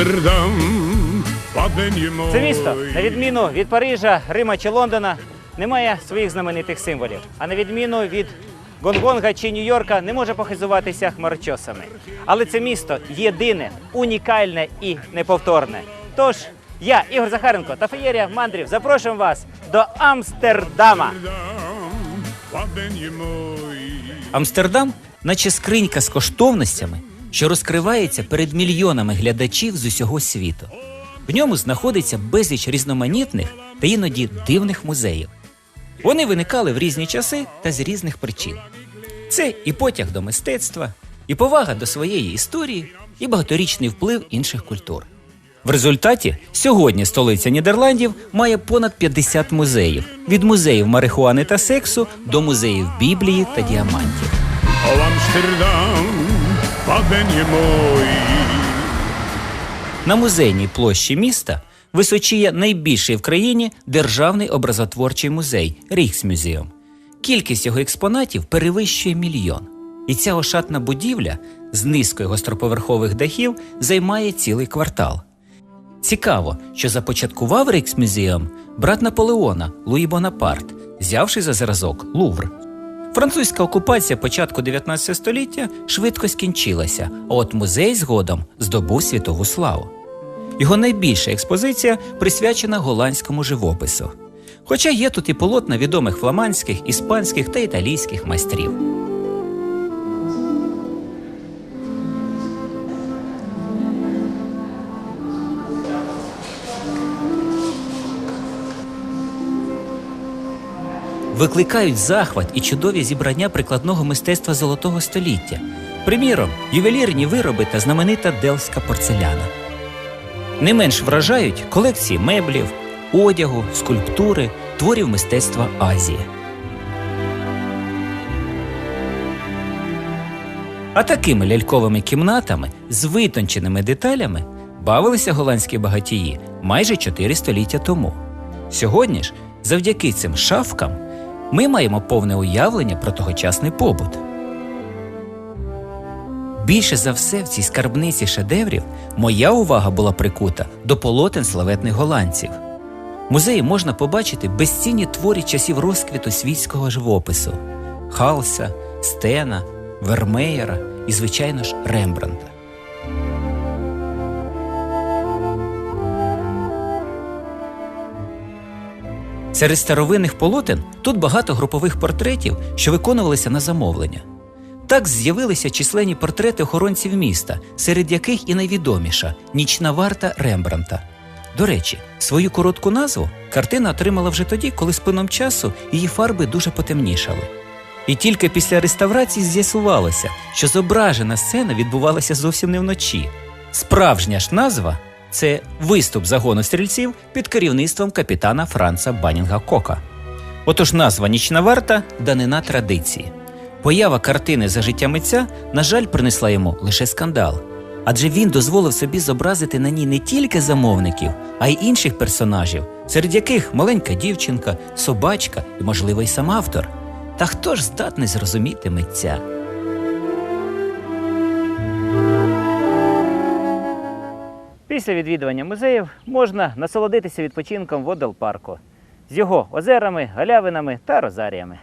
Амстердам, паденье моє. Це місто, на відміну від Парижа, Рима чи Лондона, не має своїх знаменитих символів. А на відміну від Гонгонга чи Нью-Йорка, не може похизуватися хмарочосами. Але це місто єдине, унікальне і неповторне. Тож я, Ігор Захаренко та Феєрія Мандрів, запрошуємо вас до Амстердама. Амстердам, наче скринька з коштовностями, що розкривається перед мільйонами глядачів з усього світу. В ньому знаходиться безліч різноманітних та іноді дивних музеїв. Вони виникали в різні часи та з різних причин. Це і потяг до мистецтва, і повага до своєї історії, і багаторічний вплив інших культур. В результаті сьогодні столиця Нідерландів має понад 50 музеїв від музеїв марихуани та сексу до музеїв Біблії та діамантів. Амстердам, паденье моє. На музейній площі міста височіє найбільший в країні державний образотворчий музей Рейхсмюзеум. Кількість його експонатів перевищує мільйон. І ця ошатна будівля з низкою гостроповерхових дахів займає цілий квартал. Цікаво, що започаткував Рейхсмюзеум брат Наполеона Луї Бонапарт, взявши за зразок Лувр. Французька окупація початку 19 століття швидко скінчилася, а от музей згодом здобув світову славу. Його найбільша експозиція присвячена голландському живопису. Хоча є тут і полотна відомих фламандських, іспанських та італійських майстрів. Викликають захват і чудові зібрання прикладного мистецтва золотого століття. Приміром, ювелірні вироби та знаменита делська порцеляна. Не менш вражають колекції меблів, одягу, скульптури, творів мистецтва Азії. А такими ляльковими кімнатами з витонченими деталями бавилися голландські багатії майже чотири століття тому. Сьогодні ж, завдяки цим шафкам, ми маємо повне уявлення про тогочасний побут. Більше за все в цій скарбниці шедеврів моя увага була прикута до полотен славетних голландців. Музеї можна побачити безцінні твори часів розквіту світського живопису Халса, Стена, Вермеєра і, звичайно ж, Рембрандта. Серед старовинних полотен тут багато групових портретів, що виконувалися на замовлення. Так з'явилися численні портрети охоронців міста, серед яких і найвідоміша нічна варта Рембранта. До речі, свою коротку назву картина отримала вже тоді, коли з плином часу її фарби дуже потемнішали. І тільки після реставрації з'ясувалося, що зображена сцена відбувалася зовсім не вночі. Справжня ж назва це виступ загону стрільців під керівництвом капітана Франца Банінга Кока. Отож, назва Нічна варта данина традиції. Поява картини за життя митця, на жаль, принесла йому лише скандал. Адже він дозволив собі зобразити на ній не тільки замовників, а й інших персонажів, серед яких маленька дівчинка, собачка і, можливо, й сам автор. Та хто ж здатний зрозуміти митця? Після відвідування музеїв можна насолодитися відпочинком в Одел-парку з його озерами, галявинами та розаріями.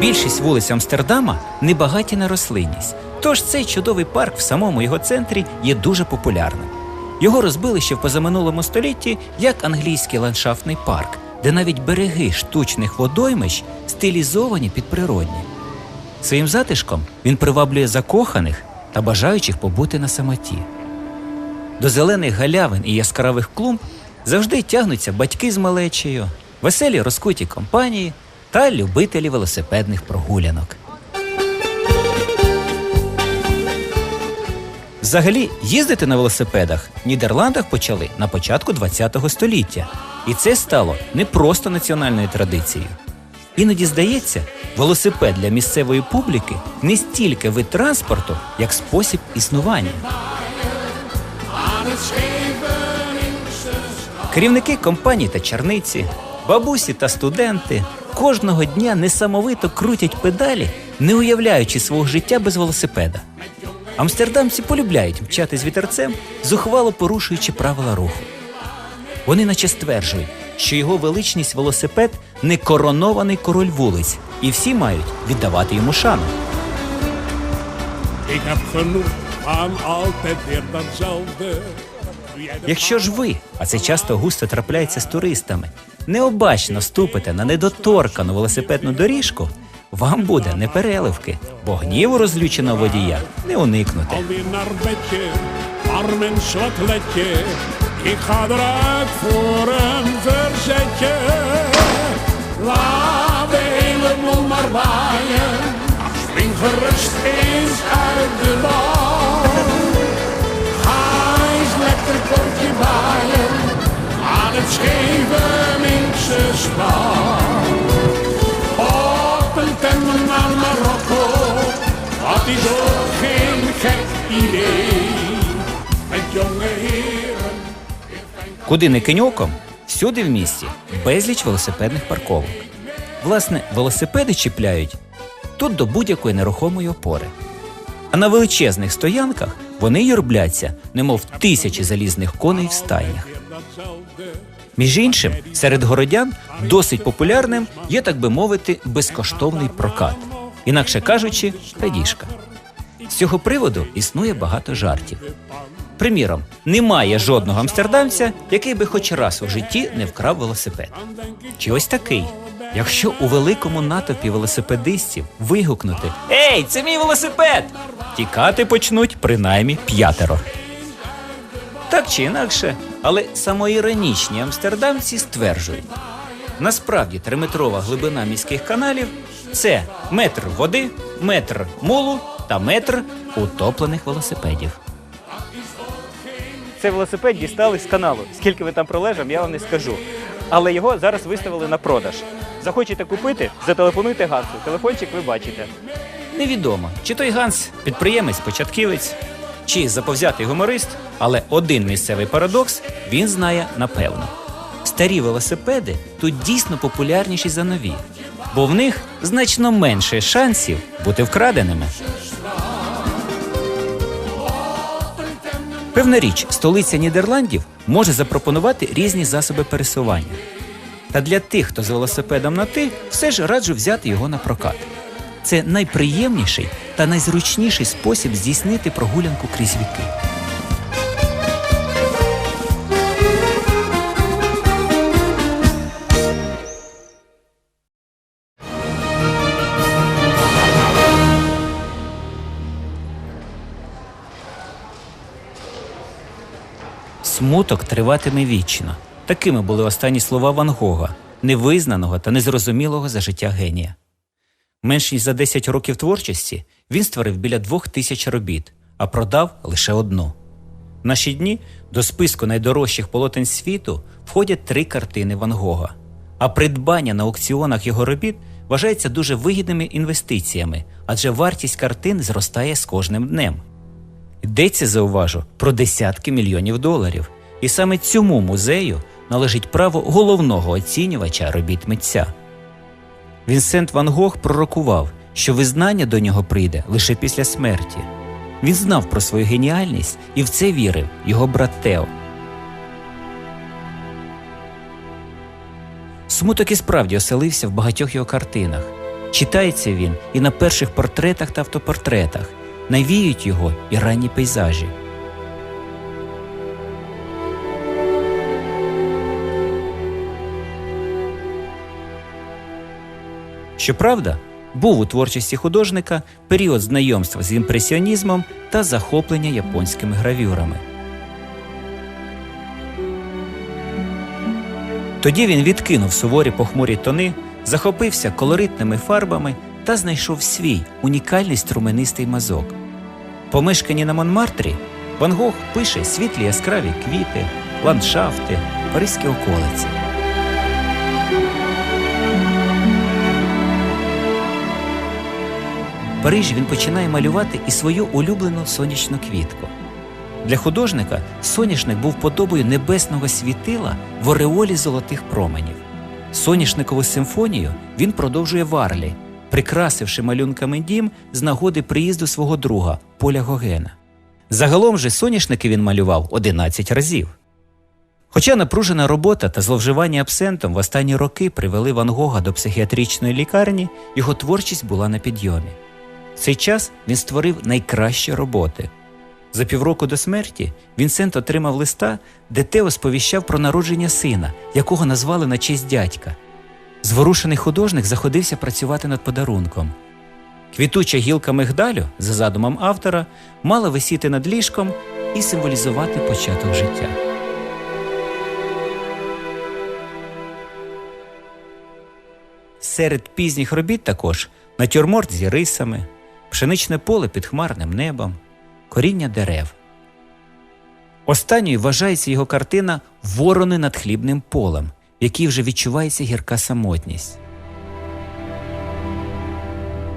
Більшість вулиць Амстердама небагаті на рослинність, тож цей чудовий парк в самому його центрі є дуже популярним. Його розбили ще в позаминулому столітті як англійський ландшафтний парк, де навіть береги штучних водоймищ стилізовані під природні. Своїм затишком він приваблює закоханих та бажаючих побути на самоті. До зелених галявин і яскравих клумб завжди тягнуться батьки з малечею, веселі розкуті компанії та любителі велосипедних прогулянок. Взагалі, їздити на велосипедах в Нідерландах почали на початку ХХ століття, і це стало не просто національною традицією. Іноді здається, велосипед для місцевої публіки не стільки вид транспорту, як спосіб існування. Керівники компаній та черниці, бабусі та студенти кожного дня несамовито крутять педалі, не уявляючи свого життя без велосипеда. Амстердамці полюбляють мчати з вітерцем, зухвало порушуючи правила руху. Вони наче стверджують, що його величність велосипед не коронований король вулиць, і всі мають віддавати йому шану. Якщо ж ви, а це часто густо трапляється з туристами, необачно ступите на недоторкану велосипедну доріжку, вам буде непереливки, бо гніву розлюченого водія не уникнути. alweer naar bedje, arm en Куди не кинь оком, всюди в місті безліч велосипедних парковок. Власне, велосипеди чіпляють тут до будь-якої нерухомої опори. А на величезних стоянках вони юрбляться, немов тисячі залізних коней в стайнях. Між іншим, серед городян досить популярним є, так би мовити, безкоштовний прокат, інакше кажучи, крадіжка. З цього приводу існує багато жартів. Приміром, немає жодного амстердамця, який би хоч раз у житті не вкрав велосипед. Чи ось такий. Якщо у великому натовпі велосипедистів вигукнути Ей, це мій велосипед! Тікати почнуть принаймні п'ятеро. Так чи інакше, але самоіронічні амстердамці стверджують, насправді триметрова глибина міських каналів це метр води, метр мулу та метр утоплених велосипедів. Цей велосипед дістали з каналу. Скільки ви там пролежав, я вам не скажу. Але його зараз виставили на продаж. Захочете купити, зателефонуйте Гансу. Телефончик ви бачите. Невідомо, чи той Ганс підприємець, початківець, чи заповзятий гуморист, але один місцевий парадокс він знає напевно. Старі велосипеди тут дійсно популярніші за нові, бо в них значно менше шансів бути вкраденими. Певна річ, столиця Нідерландів може запропонувати різні засоби пересування. Та для тих, хто з велосипедом на ти, все ж раджу взяти його на прокат. Це найприємніший та найзручніший спосіб здійснити прогулянку крізь віки. Смуток триватиме вічно. Такими були останні слова Ван Гога, невизнаного та незрозумілого за життя генія. Менш ніж за 10 років творчості він створив біля двох тисяч робіт, а продав лише одну. В наші дні до списку найдорожчих полотен світу входять три картини Ван Гога. А придбання на аукціонах його робіт вважається дуже вигідними інвестиціями, адже вартість картин зростає з кожним днем. Йдеться, зауважу, про десятки мільйонів доларів. І саме цьому музею належить право головного оцінювача робіт митця. Вінсент Ван Гог пророкував, що визнання до нього прийде лише після смерті. Він знав про свою геніальність і в це вірив його брат Тео. Смуток і справді оселився в багатьох його картинах. Читається він і на перших портретах та автопортретах, навіють його і ранні пейзажі. Щоправда, був у творчості художника період знайомства з імпресіонізмом та захоплення японськими гравюрами. Тоді він відкинув суворі похмурі тони, захопився колоритними фарбами та знайшов свій унікальний струменистий мазок. Помешкані на Монмартрі Ван Гог пише світлі яскраві квіти, ландшафти, паризькі околиці. В Парижі він починає малювати і свою улюблену сонячну квітку. Для художника соняшник був подобою небесного світила в ореолі золотих променів. Соняшникову симфонію він продовжує в Арлі, прикрасивши малюнками дім з нагоди приїзду свого друга Поля Гогена. Загалом же соняшники він малював 11 разів. Хоча напружена робота та зловживання абсентом в останні роки привели Ван Гога до психіатричної лікарні, його творчість була на підйомі. Цей час він створив найкращі роботи. За півроку до смерті Вінсент отримав листа, де Тео сповіщав про народження сина, якого назвали на честь дядька. Зворушений художник заходився працювати над подарунком. Квітуча гілка мигдалю, за задумом автора, мала висіти над ліжком і символізувати початок життя. Серед пізніх робіт також натюрморт зі рисами, пшеничне поле під хмарним небом, коріння дерев. Останньою вважається його картина Ворони над хлібним полем, в якій вже відчувається гірка самотність.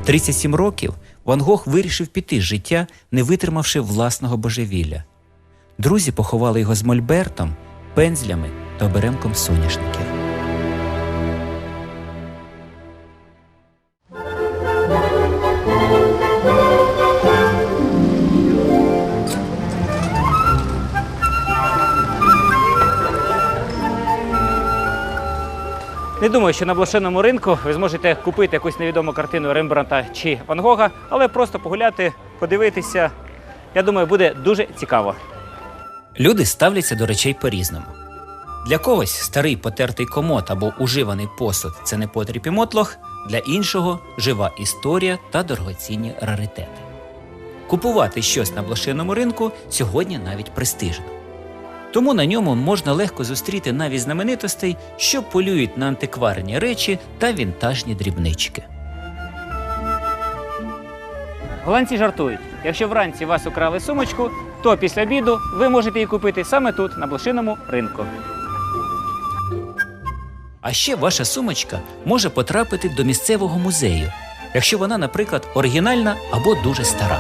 37 років Ван Гог вирішив піти з життя, не витримавши власного божевілля. Друзі поховали його з мольбертом, пензлями та оберемком соняшників. Не думаю, що на блошиному ринку ви зможете купити якусь невідому картину Рембранта чи Ван Гога, але просто погуляти, подивитися. Я думаю, буде дуже цікаво. Люди ставляться до речей по-різному. Для когось старий потертий комод або уживаний посуд це не потріб і мотлох, для іншого жива історія та дорогоцінні раритети. Купувати щось на блошиному ринку сьогодні навіть престижно. Тому на ньому можна легко зустріти навіть знаменитостей, що полюють на антикварні речі та вінтажні дрібнички. Голландці жартують: якщо вранці вас украли сумочку, то після обіду ви можете її купити саме тут, на блошиному ринку. А ще ваша сумочка може потрапити до місцевого музею, якщо вона, наприклад, оригінальна або дуже стара.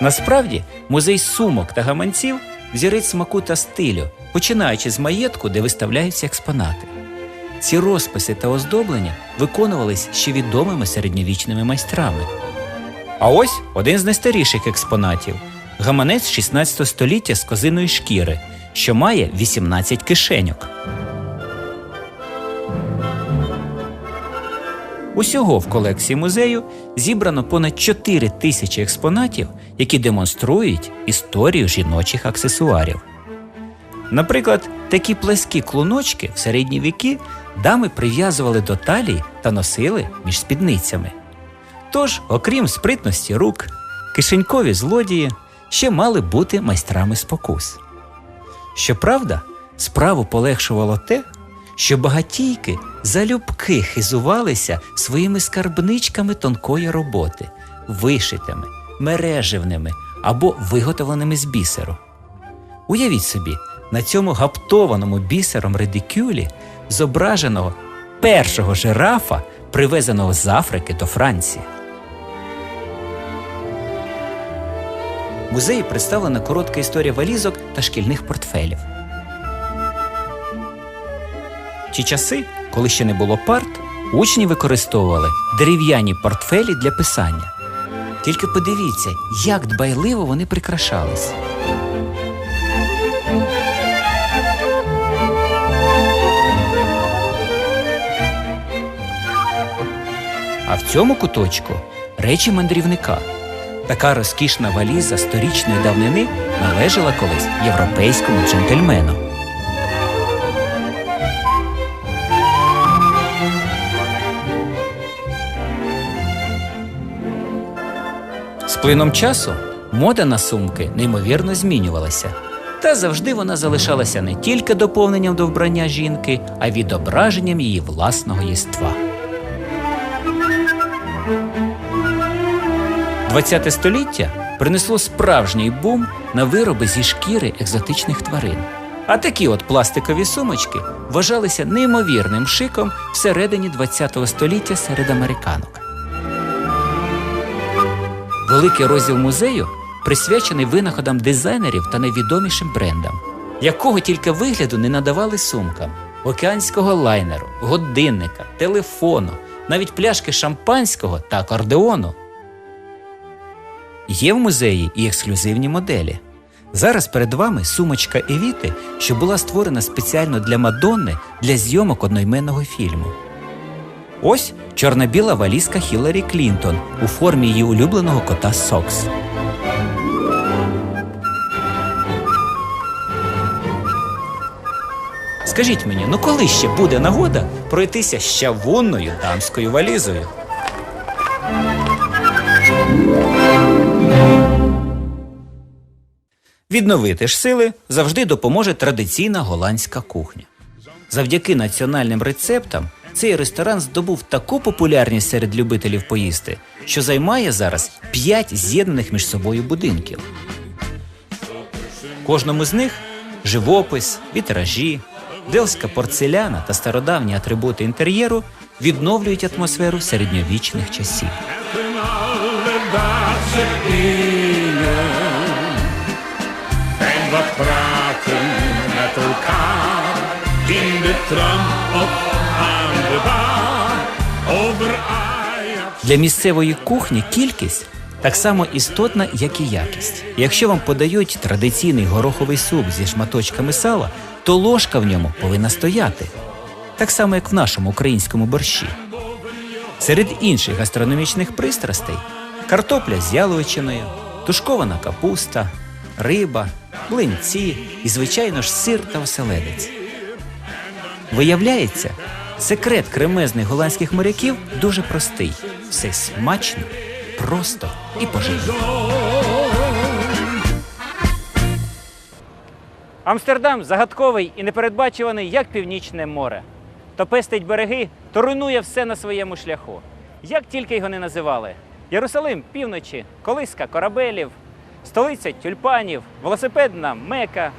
Насправді, музей сумок та гаманців взірець смаку та стилю, починаючи з маєтку, де виставляються експонати. Ці розписи та оздоблення виконувались ще відомими середньовічними майстрами. А ось один з найстаріших експонатів гаманець 16 століття з козиної шкіри, що має 18 кишеньок. Усього в колекції музею зібрано понад 4 тисячі експонатів, які демонструють історію жіночих аксесуарів. Наприклад, такі пласкі клуночки в середні віки дами прив'язували до талії та носили між спідницями. Тож, окрім спритності рук, кишенькові злодії ще мали бути майстрами спокус. Щоправда, справу полегшувало те, що багатійки залюбки хизувалися своїми скарбничками тонкої роботи, вишитими, мережевними або виготовленими з бісеру. Уявіть собі, на цьому гаптованому бісером редикюлі зображеного першого жирафа, привезеного з Африки до Франції. В музеї представлена коротка історія валізок та шкільних портфелів. Ті часи, коли ще не було парт, учні використовували дерев'яні портфелі для писання. Тільки подивіться, як дбайливо вони прикрашались. А в цьому куточку речі мандрівника. Така розкішна валіза сторічної давнини належала колись європейському джентльмену. Плином часу мода на сумки неймовірно змінювалася. Та завжди вона залишалася не тільки доповненням до вбрання жінки, а й відображенням її власного єства. ХХ століття принесло справжній бум на вироби зі шкіри екзотичних тварин. А такі от пластикові сумочки вважалися неймовірним шиком всередині ХХ століття серед американок. Великий розділ музею присвячений винаходам дизайнерів та найвідомішим брендам, якого тільки вигляду не надавали сумкам: океанського лайнеру, годинника, телефону, навіть пляшки шампанського та акордеону. Є в музеї і ексклюзивні моделі. Зараз перед вами сумочка Евіти, що була створена спеціально для Мадонни для зйомок одноіменного фільму. Ось чорно-біла валізка Хіларі Клінтон у формі її улюбленого кота Сокс. Скажіть мені, ну коли ще буде нагода пройтися з чавунною дамською валізою? Відновити ж сили завжди допоможе традиційна голландська кухня. Завдяки національним рецептам цей ресторан здобув таку популярність серед любителів поїсти, що займає зараз 5 з'єднаних між собою будинків. Кожному з них живопис, вітражі, делська порцеляна та стародавні атрибути інтер'єру відновлюють атмосферу середньовічних часів. Wat praten Для місцевої кухні кількість так само істотна, як і якість. Якщо вам подають традиційний гороховий суп зі шматочками сала, то ложка в ньому повинна стояти. Так само, як в нашому українському борщі. Серед інших гастрономічних пристрастей картопля з яловичиною, тушкована капуста, риба, млинці і, звичайно ж, сир та оселедець. Виявляється, секрет кремезних голландських моряків дуже простий: все смачно, просто і поживно. Амстердам загадковий і непередбачуваний, як північне море. То пестить береги, то руйнує все на своєму шляху. Як тільки його не називали: Єрусалим півночі, колиска корабелів, столиця тюльпанів, велосипедна мека,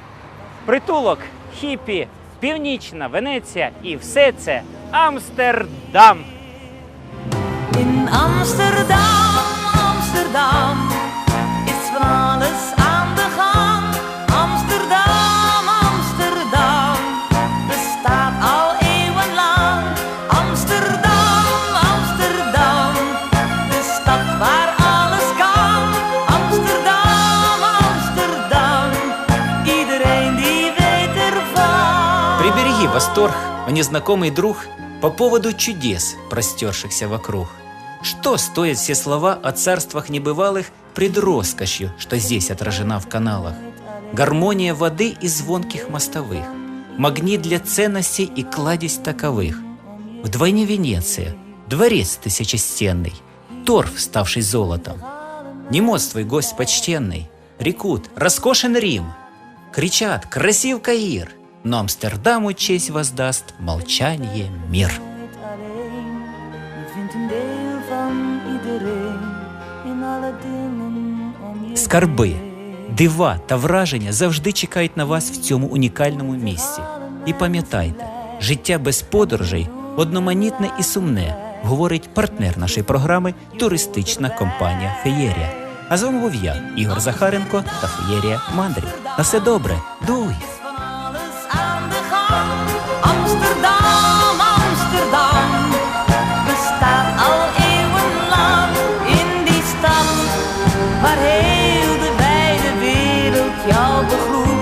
притулок хіпі, північна Венеція і все це Амстердам. Is van восторг, о незнакомый друг, по поводу чудес, простершихся вокруг. Что стоят все слова о царствах небывалых пред роскошью, что здесь отражена в каналах? Гармония воды и звонких мостовых, магнит для ценностей и кладезь таковых. Вдвойне Венеция, дворец тысячестенный, торф, ставший золотом. Немост твой гость почтенный, рекут, роскошен Рим. Кричат, красив Каир, но Амстердаму честь воздаст молчание мир. Скарби, дива та враження завжди чекають на вас в цьому унікальному місці. І пам'ятайте, життя без подорожей одноманітне і сумне, говорить партнер нашої програми туристична компанія Феєрія. А з вами був я, Ігор Захаренко та Феєрія Мандрів. На все добре, дуй! oude gloed.